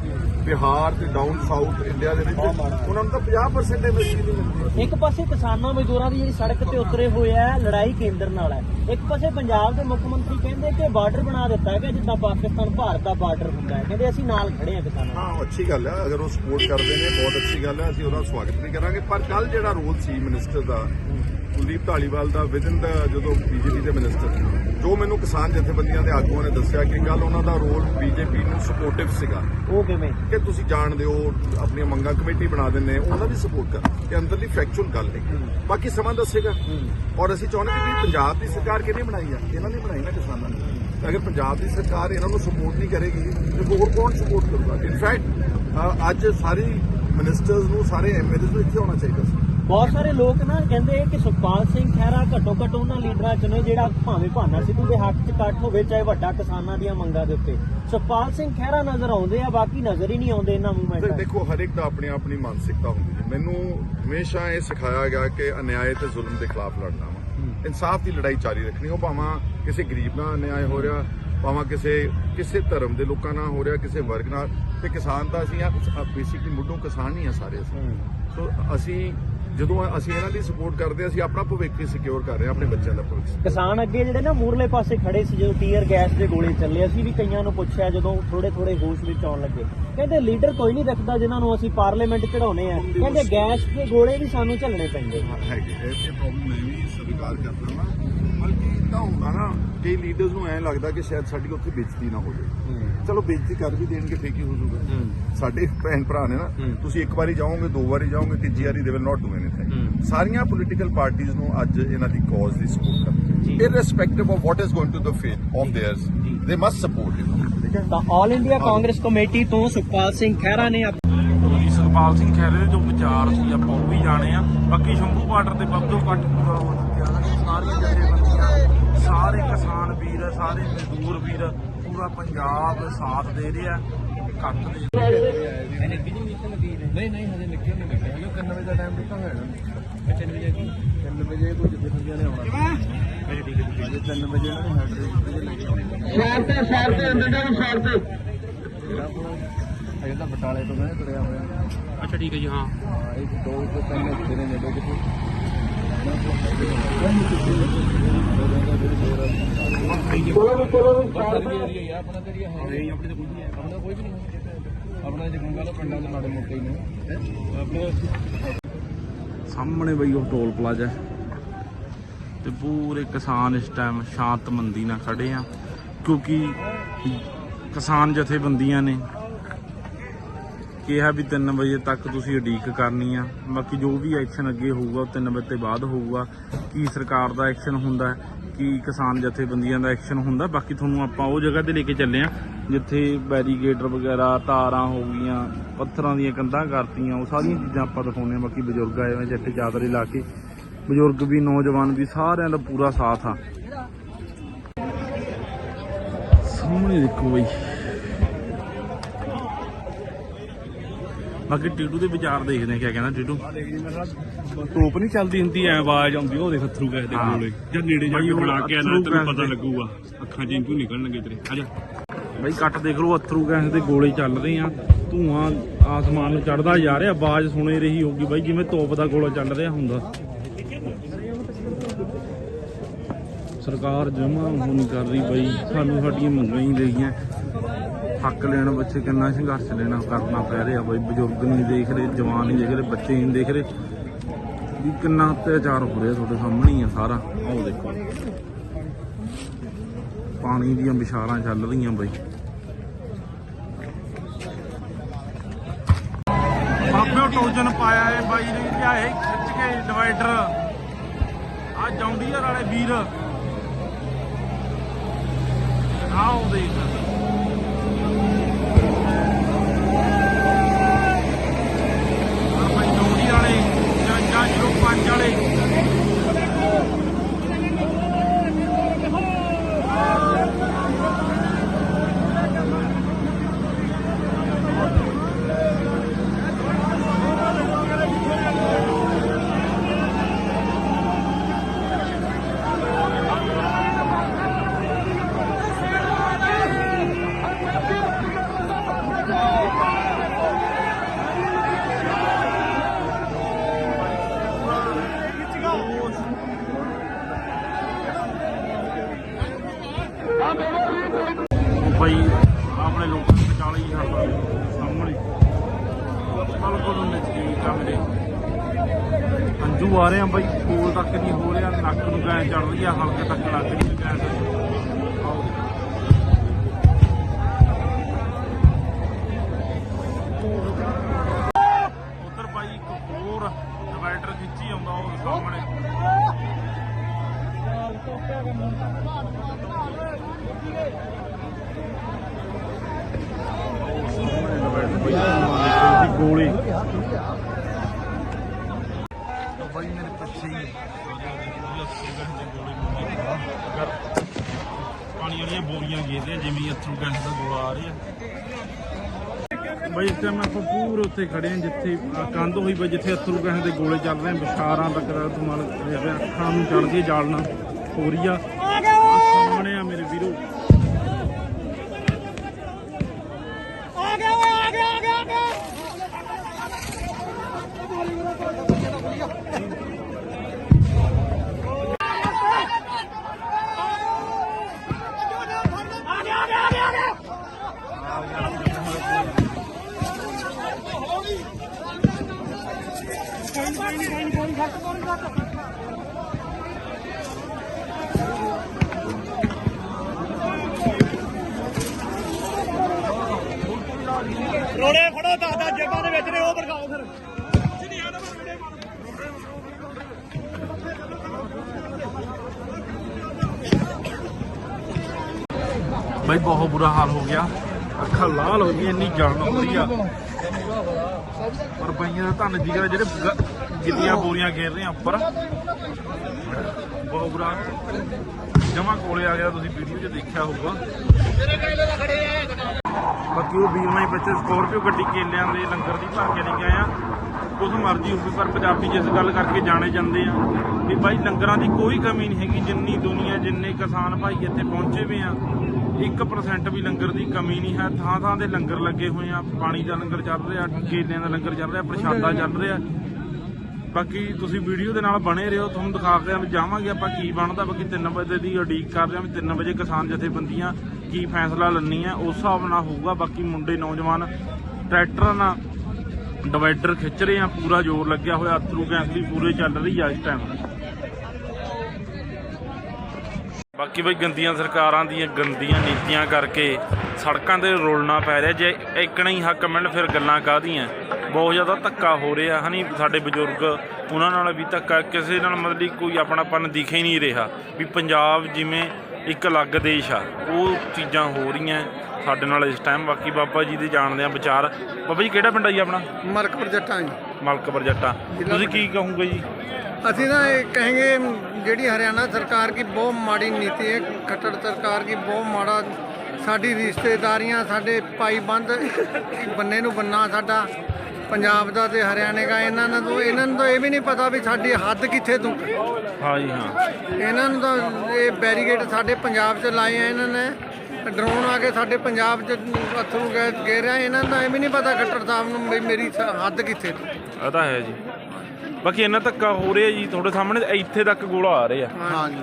ਬਿਹਾਰ ਤੇ ਡਾਊਨ ਸਾਊਥ ਇੰਡੀਆ ਦੇ ਵਿੱਚ ਉਹਨਾਂ ਨੂੰ ਤਾਂ 50% ਐਮਐਸਪੀ ਨਹੀਂ ਮਿਲਦੀ। ਇੱਕ ਪਾਸੇ ਕਿਸਾਨਾਂ ਮਜ਼ਦੂਰਾਂ ਦੀ ਜਿਹੜੀ ਸੜਕ ਤੇ ਉਤਰੇ ਹੋਏ ਆ ਲੜਾਈ ਕੇਂਦਰ ਨਾਲ ਹੈ ਇੱਕ ਪਾਸੇ ਪੰਜਾਬ ਦੇ ਮੁੱਖ ਮੰਤਰੀ ਕਹਿੰਦੇ ਕਿ ਬਾਰਡਰ ਬਣਾ ਦਿੱਤਾ ਹੈ ਕਿ ਜਿੱਦਾਂ ਪਾਕਿਸਤਾਨ ਭਾਰਤ ਦਾ ਬਾਰਡਰ ਹੁੰਦਾ ਹੈ। ਕਹਿੰਦੇ ਅਸੀਂ ਨਾਲ ਖੜੇ ਹਾਂ ਕਿਸਾਨਾਂ ਹਾਂ ਅੱਛੀ ਗੱਲ ਹੈ ਅਗਰ ਉਹ ਸਪੋਰਟ ਕਰਦੇ ਨੇ ਬਹੁਤ ਅੱਛੀ ਗੱਲ ਹੈ ਅਸੀਂ ਉਹਦਾ ਸਵਾਗਤ ਵੀ ਕਰਾਂਗੇ। ਪਰ ਕੱਲ ਜਿਹੜਾ ਰੋਲ ਸੀ ਮਿਨਿਸਟਰ ਦਾ ਕੁਲਦੀਪ ਢਾਲੀਵਾਲ ਦਾ ਵਿਦਨ ਦਾ ਜਦੋਂ ਬੀਜੇਪੀ ਦੇ ਮਿਨਿਸਟਰ ਸੀ ਜੋ ਮੈਨੂੰ ਕਿਸਾਨ ਜਥੇਬੰਦੀਆਂ ਦੇ ਆਗੂਆਂ ਨੇ ਦੱਸਿਆ ਕਿ ਕੱਲ ਉਹਨਾਂ ਦਾ ਰੋਲ ਬੀਜੇਪੀ ਨੂੰ ਸਪੋਰਟਿਵ ਸੀਗਾ। ਉਹ ਕਿਵੇਂ? ਕਿ ਤੁਸੀਂ ਜਾਣਦੇ ਹੋ ਆਪਣੀਆਂ ਮੰਗਾਂ ਕਮੇਟੀ ਬਣਾ ਹੋ, ਉਹਨਾਂ ਦੀ ਸਪੋਰਟ ਕਰ ਇਹ ਅੰਦਰਲੀ ਫੈਕਚੁਅਲ ਗੱਲ ਹੈ। ਬਾਕੀ ਸਮਾਂ ਦੱਸੇਗਾ। ਔਰ ਅਸੀਂ ਚਾਹੁੰਦੇ ਕਿ ਪੰਜਾਬ ਦੀ ਸਰਕਾਰ ਕਿਹਨੇ ਬਣਾਈ ਆ? ਇਹਨਾਂ ਨੇ ਬਣਾਈ ਨਾ ਕਿਸਾਨਾਂ ਨੇ। ਤਾਂ ਅਗਰ ਪੰਜਾਬ ਦੀ ਸਰਕਾਰ ਇਹਨਾਂ ਨੂੰ ਸਪੋਰਟ ਨਹੀਂ ਕਰੇਗੀ ਤੇ ਹੋਰ ਕੌਣ ਸਪੋਰਟ ਕਰੂਗਾ? ਇਨਫੈਕਟ ਅੱਜ ਸਾਰੀ ਮਿਨਿਸਟਰਸ ਨੂੰ ਸਾਰੇ ਐਮਐਲਏਸ ਨੂੰ ਇੱਥੇ ਆਉਣਾ ਚਾਹੀਦਾ ਸੀ। ਬਹੁਤ ਸਾਰੇ ਲੋਕ ਨਾ ਕਹਿੰਦੇ ਕਿ ਸੁਖਪਾਲ ਸਿੰਘ ਖਹਿਰਾ ਘੱਟੋ ਘੱਟ ਉਹਨਾਂ ਲੀਡਰਾਂ ਚ ਨੇ ਜਿਹੜਾ ਭਾਵੇਂ ਭਾਨਾ ਸਿੱਧੂ ਦੇ ਹੱਕ ਚ ਇਕੱਠ ਹੋਵੇ ਚਾਹੇ ਵੱਡਾ ਕਿਸਾਨਾਂ ਦੀਆਂ ਮੰਗਾਂ ਦੇ ਉੱਤੇ। ਸੁਖਪਾਲ ਸਿੰਘ ਖਹਿਰਾ ਨਜ਼ਰ ਆਉਂਦੇ ਆ ਬਾਕੀ ਨਜ਼ਰ ਹੀ ਨਹੀਂ ਆਉਂਦੇ ਇਹਨਾਂ ਤੇ। ਮੂਵਮੈਂਟਾਂ ਦੇਖੋ ਹਰ ਇੱਕ ਦਾ ਆਪਣੀ ਆਪਣੀ ਮਾਨਸਿਕਤਾ ਹੁੰਦੀ ਹੈ। ਮੈਨੂੰ ਹਮੇਸ਼ਾ ਇਹ ਸਿਖਾਇਆ ਗਿਆ ਕਿ ਅਨਿਆਏ ਤੇ ਜ਼ੁਲਮ ਦੇ ਖਿਲਾਫ ਲੜਨਾ ਵਾ। ਇਨਸਾਫ ਦੀ ਲੜਾਈ ਜਾਰੀ ਰੱਖਣੀ ਉਹ ਭਾਵੇਂ ਕਿਸੇ ਗਰੀਬ ਨਾਲ ਅਨਿਆਏ ਹੋ ਰਿਹਾ ਭਾਵੇਂ ਕਿਸੇ ਕਿਸੇ ਧਰਮ ਦੇ ਲੋਕਾਂ ਨਾਲ ਹੋ ਰਿਹਾ ਕਿਸੇ ਵਰਗ ਨਾਲ। ਤੇ ਕਿਸਾਨ ਤਾਂ ਅਸੀਂ ਆ ਬੇਸਿਕਲੀ ਮੁੱਢੋਂ ਕਿਸਾਨ ਹੀ ਆ ਸਾਰੇ ਅਸੀਂ। ਸੋ ਅਸੀਂ ਜਦੋਂ ਅਸੀਂ ਇਹਨਾਂ ਦੀ ਸਪੋਰਟ ਕਰਦੇ ਹਾਂ, ਅਸੀਂ ਆਪਣਾ ਭਵਿੱਖ ਹੀ ਸਿਕਿਉਰ ਕਰ ਰਹੇ ਹਾਂ ਆਪਣੇ ਬੱਚਿਆਂ ਦਾ ਭਵਿੱਖ। ਕਿਸਾਨ ਅੱਗੇ ਜਿਹੜੇ ਨਾ ਮੂਰਲੇ ਪਾਸੇ ਖੜੇ ਸੀ ਜਦੋਂ ਟੀਅਰ ਗੈਸ ਦੇ ਗੋਲੇ ਚੱਲੇ ਅਸੀਂ ਵੀ ਕਈਆਂ ਨੂੰ ਪੁੱਛਿਆ ਜਦੋਂ ਥੋੜੇ ਥੋੜੇ ਹੋਸ਼ ਵਿੱਚ ਆਉਣ ਲੱਗੇ। ਕਹਿੰਦੇ ਲੀਡਰ ਕੋਈ ਨਹੀਂ ਦਿਖਦਾ ਜਿਨ੍ਹਾਂ ਨੂੰ ਅਸੀਂ ਪਾਰਲੀਮੈਂਟ ਚੜਾਉਨੇ ਆ। ਕਹਿੰਦੇ ਗੈਸ ਦੇ ਗੋਲੇ ਵੀ ਸਾਨੂੰ ਝੱਲਣੇ ਪੈਂਦੇ ਹੈਗੇ। ਇਹ ਪ੍ਰੋਬਲਮ ਮੈਂ ਵੀ ਸਵੀਕਾਰ ਕਰਦਾ ਹਾਂ ਬਲਕਿ ਇਦਾਂ ਹੁੰਦਾ ਨਾ ਕਈ ਲੀਡਰਸ ਨੂੰ ਐਂ ਲੱਗਦਾ ਕਿ ਸ਼ਾਇਦ ਸਾਡੀ ਉੱਥੇ ਬੇਇੱਜ਼ਤੀ ਨਾ ਹੋ ਜਾਵੇ। ਚਲੋ ਬੇਇੱਜ਼ਤੀ ਕਰ ਵੀ ਦੇਣਗੇ ਫੇਰ ਕੀ ਹੋ ਜਾਊਗਾ। ਸਾਡੇ ਭੈਣ ਭਰਾ ਨੇ ਨਾ ਤੁਸੀਂ ਇੱਕ ਵਾਰੀ ਜਾਓਗੇ ਦੋ ਵਾਰੀ ਜਾਓਗੇ ਤੀਜੀ ਵਾਰੀ they will not do anything ਸਾਰੀਆਂ ਪੋਲੀਟੀਕਲ ਪਾਰਟੀਆਂ ਨੂੰ ਅੱਜ ਇਹਨਾਂ ਦੀ ਕਾਜ਼ ਦੀ ਸਪੋਰਟ ਕਰਨੀ irrespective of what is going to the faith of theirs they must support ਹੈ। ਤਾਂ ਆਲ ਇੰਡੀਆ ਕਾਂਗਰਸ ਕਮੇਟੀ ਤੋਂ ਸੁਖਪਾਲ ਸਿੰਘ ਖਹਿਰਾ ਨੇ ਸੁਖਪਾਲ ਸਿੰਘ ਖਹਿਰੇ ਦੇ ਜੋ ਵਿਚਾਰ ਸੀ ਆਪਾਂ ਉਹ ਵੀ ਜਾਣੇ ਆ। ਬਾਕੀ ਸ਼ੰਭੂ ਬਾਰਡਰ ਤੇ ਵੱਧੋ ਘੱਟ ਪੂਰਾ ਹੋ ਚੁੱਕਿਆ। ਸਾਰੀਆਂ ਸਾਰੇ ਕਿਸਾਨ ਵੀਰ ਸਾਰੇ ਮਜ਼ਦੂਰ ਵੀਰ ਪੂਰਾ ਪੰਜਾਬ ਸਾਥ ਦੇ ਰਿਹਾ ਇਕੱਠ ਦੇ ਨਹੀਂ ਨਹੀਂ ਹਜੇ ਨਿਕਲ ਨਹੀਂ ਨਿਕਲ ਹਜੇ 3 ਵਜੇ ਦਾ ਟਾਈਮ ਦਿੱਤਾ ਹੋਇਆ ਹੈ 3 ਵਜੇ ਕੀ 3 ਵਜੇ ਕੋਈ ਜਿੱਥੇ ਬੰਦਿਆਂ ਨੇ ਆਉਣਾ। ਹਜੇ ਠੀਕ ਹੈ ਹਜੇ 3 ਵਜੇ ਇਹਨਾਂ ਨੇ ਹੈਡਰ ਵਜੇ ਲੈ ਕੇ ਆਉਣਾ। ਸ਼ਹਿਰ ਤੇ ਸ਼ਹਿਰ ਤੇ ਅੰਦਰ ਦਾ ਸ਼ਹਿਰ ਤੇ ਜਿਹੜਾ ਤਾਂ ਬਟਾਲੇ ਤੋਂ ਮੈਂ ਤੁਰਿਆ ਹੋਇਆ। ਅੱਛਾ ਠੀਕ ਹੈ ਜੀ ਹਾਂ। ਹਾਂ ਇੱਕ ਦੋ ਤੋਂ ਤਿੰਨ ਇੱਥੇ ਨੇ ਨੇੜੇ ਕਿਤੇ ਆਪਣਾ ਤੇ ਏਰੀਆ ਹੈ ਨਹੀਂ ਆਪਣੇ ਤਾਂ ਕੋਈ ਨਹੀਂ ਹੈ ਆਪਣਾ ਕੋਈ ਵੀ ਨਹੀਂ ਹੈ ਆਪਣਾ ਜੇ ਗੰਗਾ ਲੋ ਪਿੰਡਾਂ ਦੇ ਮਾੜੇ ਮੋਟੇ ਨੇ ਆਪਣੇ ਸਾਹਮਣੇ ਬਈ ਉਹ ਟੋਲ ਪਲਾਜ਼ਾ ਹੈ। ਤੇ ਪੂਰੇ ਕਿਸਾਨ ਇਸ ਟਾਈਮ ਸ਼ਾਂਤਮੰਦੀ ਨਾਲ ਖੜੇ ਆ, ਕਿਉਂਕਿ ਕਿਸਾਨ ਜਥੇਬੰਦੀਆਂ ਨੇ ਕਿਹਾ ਵੀ 3 ਵਜੇ ਤੱਕ ਤੁਸੀਂ ਉਡੀਕ ਕਰਨੀ ਆ। ਬਾਕੀ ਜੋ ਵੀ ਐਕਸ਼ਨ ਅੱਗੇ ਹੋਊਗਾ, ਉਹ 3 ਵਜੇ ਤੋਂ ਬਾਅਦ ਹੋਊਗਾ। ਕੀ ਸਰਕਾਰ ਦਾ ਐਕਸ਼ਨ ਹੁੰਦਾ ਕੀ ਕਿਸਾਨ ਜਥੇਬੰਦੀਆਂ ਦਾ ਐਕਸ਼ਨ ਹੁੰਦਾ ਬਾਕੀ ਤੁਹਾਨੂੰ ਆਪਾਂ ਉਹ ਜਗ੍ਹਾ ਤੇ ਲੈ ਕੇ ਚੱਲੇ ਆ ਜਿੱਥੇ ਬੈਰੀਗੇਟਰ ਵਗੈਰਾ, ਤਾਰਾਂ ਹੋ ਗਈਆਂ, ਪੱਥਰਾਂ ਦੀਆਂ ਕੰਧਾਂ ਕਰਤੀਆਂ, ਉਹ ਸਾਰੀਆਂ ਚੀਜ਼ਾਂ ਆਪਾਂ ਦਿਖਾਉਂਦੇ ਆ ਬਾਕੀ ਬਜ਼ੁਰਗ ਆਏ ਹੋਏ ਜੱਟ ਚਾਦਰੇ ਲਾ ਕੇ। ਬਜ਼ੁਰਗ ਵੀ, ਨੌਜਵਾਨ ਵੀ, ਸਾਰਿਆਂ ਦਾ ਪੂਰਾ ਸਾਥ ਆ। ਸਾਹਮਣੇ ਦੇਖੋ ਬਈ। ਬਾਕੀ ਟੀਟੂ ਦੇ ਵਿਚਾਰ ਦੇਖਦੇ ਆ ਕਿਆ ਕਹਿੰਦਾ ਟੀਟੂ। ਟੋਪ ਨਹੀਂ ਚੱਲਦੀ ਹੁੰਦੀ ਐ ਆਵਾਜ਼ ਆਉਂਦੀ ਉਹ ਦੇਖ ਅਥਰੂ ਕਿਸੇ ਦੇ। ਕੋਲੇ ਜਦ ਨੇੜੇ ਜਾ ਕੇ ਉਹ ਬੁਲਾ ਕੇ ਆਣਾ ਤੈਨੂੰ ਗੈਸ ਪਤਾ। ਲੱਗੂਗਾ। ਅੱਖਾਂ 'ਚ ਇੰਕੂ ਨਿਕਲਣਗੇ ਤੇਰੇ। ਆ ਜਾ। ਬਈ ਕੱਟ ਦੇਖ ਲਓ ਅਥਰੂ ਗੈਸ ਦੇ ਗੋਲੇ ਚੱਲ ਰਹੇ ਆ। ਧੂਆਂ ਆਸਮਾਨ ਨੂੰ ਚੜਦਾ ਜਾ ਰਿਹਾ ਆਵਾਜ਼ ਸੁਣੇ ਰਹੀ ਹੋਊਗੀ ਬਾਈ ਜਿਵੇਂ ਤੋਪ ਦਾ ਗੋਲਾ ਚੱਲ ਰਿਹਾ ਹੁੰਦਾ। ਸਰਕਾਰ ਜਮਾ ਨਹੀਂ ਕਰ ਰਹੀ ਬਈ ਸਾਨੂੰ ਸਾਡੀਆਂ ਮੰਗਾਂ ਹੀ ਰਹੀਆਂ। ਹੱਕ ਲੈਣ ਬੱਚੇ ਕਿੰਨਾ ਸੰਘਰਸ਼ ਲੈਣਾ ਕਰਨਾ ਪੈ ਰਿਹਾ ਬਈ, ਬਜ਼ੁਰਗ ਨਹੀਂ ਦੇਖ ਰਹੇ, ਜਵਾਨ ਨਹੀਂ ਦੇਖ ਰਹੇ, ਬੱਚੇ ਨਹੀਂ ਦੇਖ ਰਹੇ। ਵੀ ਕਿੰਨਾ ਅਤਿਆਚਾਰ ਹੋ ਰਿਹਾ ਤੁਹਾਡੇ ਸਾਹਮਣੇ ਹੀ ਆ ਸਾਰਾ। ਆਹ ਦੇਖੋ। ਪਾਣੀ ਦੀਆਂ ਵਿਸ਼ਾਲਾਂ ਚੱਲ ਰਹੀਆਂ ਬਈ। ਬਾਬਿਓ ਟੋਜਨ ਪਾਇਆ ਏ ਬਾਈ ਨੇ, ਲਿਆਏ, ਖਿੱਚ ਕੇ ਡਿਵਾਈਡਰ। ਆ ਜੌਂਡੀਅਰ ਵਾਲੇ ਵੀਰ। ਆਓ ਦੇਖ ਆਹ ਬਾਈ ਜੌਂਡੀਅਰ ਵਾਲੇ ਜਾਂ ਜਾਂ 05 ਵਾਲੇ ਬਈ ਆਪਣੇ ਲੋਕਾਂ ਦੇ ਵਿਚਾਲੇ ਹੀ ਹੜਦਾ ਸਾਹਮਣੇ ਬਿਲਕੁਲ ਨਜ਼ਦੀਕ ਆ ਮੇਰੇ ਅੰਜੂ ਆ ਰਹੇ ਆ ਬਈ ਕੋਲ ਤੱਕ ਨਹੀਂ ਹੋ ਰਿਹਾ ਨੱਕ ਨੂੰ ਗੈਂ ਚੜ ਰਹੀ ਆ ਹਲਕੇ ਤੱਕ ਲੱਗ ਰਹੀ ਗੈਂ ਆਓ ਉਧਰ ਬਾਈ ਇੱਕ ਹੋਰ ਡਿਵਾਈਡਰ ਖਿੱਚੀ ਆਉਂਦਾ ਉਹ ਸਾਹਮਣੇ ਉਹ ਸਾਹਮਣੇ ਡਿਵਾਈਡਰ ਬਾਈ ਦੇਖੋ ਜੀ ਗੋਲੀ ਤਾਂ ਬਾਈ ਮੇਰੇ ਪਿੱਛੇ ਹੀ ਅਗਰ ਪਾਣੀ ਵਾਲੀਆਂ ਬੋਰੀਆਂ ਗੇਰਦੇ ਆ ਜਿਵੇਂ ਅਥਰੂ ਗੈਸ ਦਾ ਗੋਲਾ ਆ ਰਿਹਾ ਬਈ ਇਸ ਟਾਈਮ ਆਪਾਂ ਪੂਰੇ ਉੱਥੇ ਖੜੇ ਹਾਂ ਜਿੱਥੇ ਕੰਧ ਹੋਈ ਬਈ ਜਿੱਥੇ ਅਥਰੂ ਗੈਸ ਦੇ ਗੋਲੇ ਚੱਲ ਰਹੇ ਆ ਵਿਸ਼ਾਰਾਂ ਤੱਕ ਦਾ ਧਮਾਲ ਅੱਖਾਂ ਨੂੰ ਚੜ ਕੇ ਜਾਲਣਾ ਹੋ ਰਹੀ ਆ ਸਾਹਮਣੇ ਆ ਮੇਰੇ ਵੀਰੋ। ਰੋੜੇ ਫੜੋ ਦਾਦਾ ਜੇਬਾਂ ਦੇ ਵਿੱਚ ਨੇ, ਉਹ ਵਰਗਾਓ ਫਿਰ। ਬਈ ਬਹੁਤ ਬੁਰਾ ਹਾਲ ਹੋ ਗਿਆ। ਅੱਖਾਂ ਲਾਲ ਹੋ ਗਈਆਂ, ਇੰਨੀ ਜਾਨ ਹੋ ਆ। ਪਰ ਬਈਆਂ ਦਾ ਧੰਨ ਜੀ ਜਿਹੜੇ ਗ- ਗਿੱਲੀਆਂ ਬੋਰੀਆਂ ਘੇਰ ਰਹੇ ਉੱਪਰ। ਬਹੁਤ ਬੁਰਾ ਜਮਾ ਕੋਲੇ ਆ ਗਿਆ, ਤੁਸੀਂ ਵੀਡੀਓ 'ਚ ਦੇਖਿਆ ਹੋਊਗਾ। ਬਾਕੀ ਉਹ ਵੀਰ ਮਾਈ ਬੱਚੇ ਸਕੋਰਪੀਓ ਗੱਡੀ ਕੇਲਿਆਂ ਦੇ ਲੰਗਰ ਦੀ ਭਰ ਕੇ ਲੈ ਕੇ ਆਏ ਆ। ਮਰਜ਼ੀ ਹੋਵੇ ਪਰ ਪੰਜਾਬੀ ਜਿਸ ਗੱਲ ਕਰਕੇ ਜਾਣੇ ਜਾਂਦੇ ਆ ਵੀ ਭਾਈ ਲੰਗਰਾਂ ਦੀ ਕੋਈ ਕਮੀ ਨਹੀਂ ਹੈਗੀ। ਜਿੰਨੀ ਦੁਨੀਆ, ਜਿੰਨੇ ਕਿਸਾਨ ਭਾਈ ਇੱਥੇ ਪਹੁੰਚੇ ਵੀ ਆ 1% ਵੀ ਲੰਗਰ ਦੀ ਕਮੀ ਨਹੀਂ ਹੈ। ਥਾਂ ਥਾਂ ਦੇ ਲੰਗਰ ਲੱਗੇ ਹੋਏ ਆ, ਪਾਣੀ ਦਾ ਲੰਗਰ ਚੱਲ ਰਿਹਾ, ਕੇਲਿਆਂ ਦਾ ਲੰਗਰ ਚੱਲ ਰਿਹਾ, ਪ੍ਰਸ਼ਾਦਾ ਚੱਲ ਰਿਹਾ। ਬਾਕੀ ਤੁਸੀਂ ਵੀਡੀਓ ਦੇ ਨਾਲ ਬਣੇ ਰਹੋ, ਤੁਹਾਨੂੰ ਦਿਖਾ ਕੇ ਵੀ ਜਾਵਾਂਗੇ ਆਪਾਂ ਕੀ ਬਣਦਾ। ਬਾਕੀ 3 ਵਜੇ ਦੀ ਉਡੀਕ ਕਰ ਰਹੇ ਹਾਂ ਵੀ 3 ਵਜੇ ਕਿਸਾਨ ਜਥੇਬੰਦੀਆਂ ਕੀ ਫੈਸਲਾ ਲੈਣੀਆਂ ਉਸ ਹਿਸਾਬ ਨਾਲ ਹੋਊਗਾ। ਬਾਕੀ ਮੁੰਡੇ ਨੌਜਵਾਨ ਟਰੈਕਟਰਾਂ ਨਾਲ ਡਿਵਾਈਡਰ ਖਿੱਚ ਰਹੇ ਆ ਪੂਰਾ ਜ਼ੋਰ ਲੱਗਿਆ ਹੋਇਆ ਅਥਰੂ ਗੈਸ ਵੀ ਪੂਰੇ ਚੱਲ ਰਹੀ ਆ ਇਸ ਟਾਈਮ ਬਾਕੀ ਬਈ ਗੰਦੀਆਂ ਸਰਕਾਰਾਂ ਦੀਆਂ ਗੰਦੀਆਂ ਨੀਤੀਆਂ ਕਰਕੇ ਸੜਕਾਂ ਤੇ ਰੋਲਣਾ ਪੈ ਰਿਹਾ। ਜੇ ਇੱਕ ਨਹੀਂ ਹੱਕ ਮਿਲਣ, ਫਿਰ ਗੱਲਾਂ ਕਾਹਦੀਆਂ? ਬਹੁਤ ਜ਼ਿਆਦਾ ਧੱਕਾ ਹੋ ਰਿਹਾ ਹਨੀ ਸਾਡੇ ਬਜ਼ੁਰਗ। ਉਹਨਾਂ ਨਾਲ ਵੀ ਧੱਕਾ ਕਿਸੇ ਨਾਲ ਮਤਲਬ ਕੋਈ ਆਪਣਾਪਨ ਦਿਖ ਨਹੀਂ ਰਿਹਾ ਵੀ ਪੰਜਾਬ ਜਿਵੇਂ ਇੱਕ ਅਲੱਗ ਦੇਸ਼ ਆ। ਉਹ ਚੀਜ਼ਾਂ ਹੋ ਰਹੀਆਂ ਸਾਡੇ ਨਾਲ ਇਸ ਟਾਈਮ ਬਾਕੀ ਬਾਬਾ ਜੀ ਦੇ ਜਾਣਦੇ ਆ ਵਿਚਾਰ। ਬਾਬਾ ਜੀ ਕਿਹੜਾ ਪਿੰਡ ਆ ਜੀ ਆਪਣਾ? ਮਲਕਪੁਰ ਜੱਟਾਂ ਜੀ। ਮਲਕਪੁਰ ਜੱਟਾਂ। ਤੁਸੀਂ ਕੀ ਕਹੋਗੇ ਜੀ? ਅਸੀਂ ਨਾ ਇਹ ਕहेंगे ਜਿਹੜੀ ਹਰਿਆਣਾ ਸਰਕਾਰ ਕੀ ਬਹੁਤ ਮਾੜੀ ਨੀਤੀ ਹੈ ਖੱਟੜ ਸਰਕਾਰ ਕੀ ਬਹੁਤ ਮਾੜਾ ਸਾਡੀ ਰਿਸ਼ਤੇਦਾਰੀਆਂ ਸਾਡੇ ਭਾਈ ਬੰਦ ਬੰਨੇ ਨੂੰ ਬੰਨਾ ਸਾਡਾ। ਪੰਜਾਬ ਦਾ ਤੇ ਹਰਿਆਣੇ ਦਾ ਇਹਨਾਂ ਨੂੰ ਤਾਂ- ਇਹਨਾਂ ਨੂੰ ਤਾਂ ਇਹ ਵੀ ਨਹੀਂ ਪਤਾ ਵੀ ਸਾਡੀ ਹੱਦ ਕਿੱਥੇ ਤੋਂ। ਹਾਂ ਜੀ ਹਾਂ। ਇਹਨਾਂ ਨੂੰ ਤਾਂ ਇਹ ਬੈਰੀਗੇਡ ਸਾਡੇ ਪੰਜਾਬ 'ਚ ਲਾਏ ਆ ਇਹਨਾਂ ਨੇ। ਡਰੋਨ ਆ ਕੇ ਸਾਡੇ ਪੰਜਾਬ 'ਚ ਅਥਰੂ ਗੈਸ ਗੇਰਿਆ ਇਹਨਾਂ ਨੂੰ ਤਾਂ ਇਹ ਵੀ ਨਹੀਂ ਪਤਾ ਖੱਟੜ ਸਾਹਿਬ ਨੂੰ ਵੀ ਮੇਰੀ ਹੱਦ ਕਿੱਥੇ ਤੋਂ। ਇਹ ਤਾਂ ਹੈ ਜੀ। ਬਾਕੀ ਇੰਨਾ ਧੱਕਾ ਹੋ ਰਿਹਾ ਜੀ ਤੁਹਾਡੇ ਸਾਹਮਣੇ ਇੱਥੇ ਤੱਕ ਗੋਲਾ ਆ ਰਿਹਾ। ਹਾਂ ਜੀ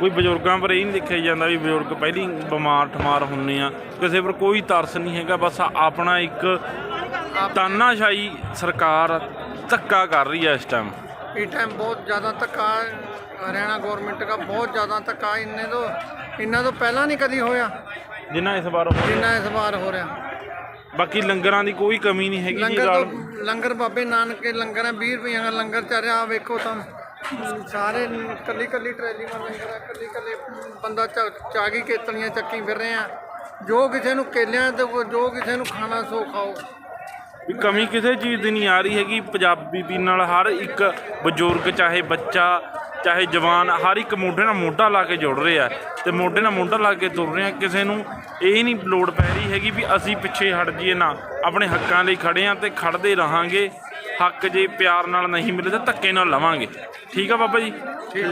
ਕੋਈ ਬਜ਼ੁਰਗਾਂ ਪਰ ਇਹ ਨਹੀਂ ਦੇਖਿਆ ਜਾਂਦਾ ਵੀ ਬਜ਼ੁਰਗ ਪਹਿਲੀ ਬਿਮਾਰ ਠਮਾਰ ਹੁੰਨੇ ਆ। ਕਿਸੇ ਪਰ ਕੋਈ ਤਰਸ ਨਹੀਂ ਹੈਗਾ ਬਸ ਆਪਣਾ ਇੱਕ ਤਾਨਾਸ਼ਾਹੀ ਸਰਕਾਰ ਧੱਕਾ ਕਰ ਰਹੀ ਹੈ ਇਸ ਟਾਈਮ ਇਸ ਟਾਈਮ ਬਹੁਤ ਜ਼ਿਆਦਾ ਧੱਕਾ ਹਰਿਆਣਾ ਗਵਰਨਮੈਂਟ ਦਾ ਬਹੁਤ ਜ਼ਿਆਦਾ ਧੱਕਾ ਇੰਨੇ ਤੋਂ ਇੰਨਾ ਤੋਂ ਪਹਿਲਾਂ ਨਹੀਂ ਕਦੀ ਹੋਇਆ। ਜਿੰਨਾ ਇਸ ਵਾਰ ਹੋ ਜਿੰਨਾ ਇਸ ਵਾਰ ਹੋ ਰਿਹਾ। ਬਾਕੀ ਲੰਗਰਾਂ ਦੀ ਕੋਈ ਕਮੀ ਨਹੀਂ ਹੈਗੀ ਜੀ ਲੰਗਰ ਨਾਲ। ਤੋਂ ਲੰਗਰ ਬਾਬੇ ਨਾਨਕ ਦੇ ਲੰਗਰ ਹੈ 20 ਰੁਪਈਆ ਦਾ ਲੰਗਰ ਚੱਲ ਰਿਹਾ ਆਹ ਵੇਖੋ ਤਾਂ ਸਾਰੇ ਕੱਲੀ ਕੱਲੀ ਟਰੈਲੀ ਨਾਲ ਲੰਗਰ ਹੈ ਕੱਲੀ ਕੱਲੀ ਬੰਦਾ ਚਾ- ਚਾਗੀ ਕੇਤਲੀਆਂ ਚੱਕੀ ਫਿਰ ਰਹੇ ਆ। ਜੋ ਕਿਸੇ ਨੂੰ ਕੇਲਿਆਂ ਤੇ ਜੋ ਕਿਸੇ ਨੂੰ ਖਾਣਾ ਸੋ ਖਾਓ। ਵੀ ਕਮੀ ਕਿਸੇ ਚੀਜ਼ ਦੀ ਨਹੀਂ ਆ ਰਹੀ ਹੈਗੀ। ਪੰਜਾਬੀ ਵੀ ਨਾਲ ਹਰ ਇੱਕ ਬਜ਼ੁਰਗ, ਚਾਹੇ ਬੱਚਾ, ਚਾਹੇ ਜਵਾਨ, ਹਰ ਇੱਕ ਮੋਢੇ ਨਾਲ ਮੋਢਾ ਲਾ ਕੇ ਜੁੜ ਰਿਹਾ ਤੇ ਮੋਢੇ ਨਾਲ ਮੋਢਾ ਲਾ ਕੇ ਤੁਰ ਰਹੇ ਰਿਹਾ ਕਿਸੇ ਨੂੰ ਇਹ ਨਹੀਂ ਲੋੜ ਪੈ ਰਹੀ ਹੈਗੀ ਵੀ ਅਸੀਂ ਪਿੱਛੇ ਹਟ ਜਾਈਏ ਨਾ, ਆਪਣੇ ਹੱਕਾਂ ਲਈ ਖੜੇ ਆ ਤੇ ਖੜਦੇ ਰਹਾਂਗੇ। ਹੱਕ ਜੇ ਪਿਆਰ ਨਾਲ ਨਹੀਂ ਮਿਲੇ ਤਾਂ ਧੱਕੇ ਨਾਲ ਲਵਾਂਗੇ। ਠੀਕ ਆ ਬਾਬਾ ਜੀ? ਠੀਕ।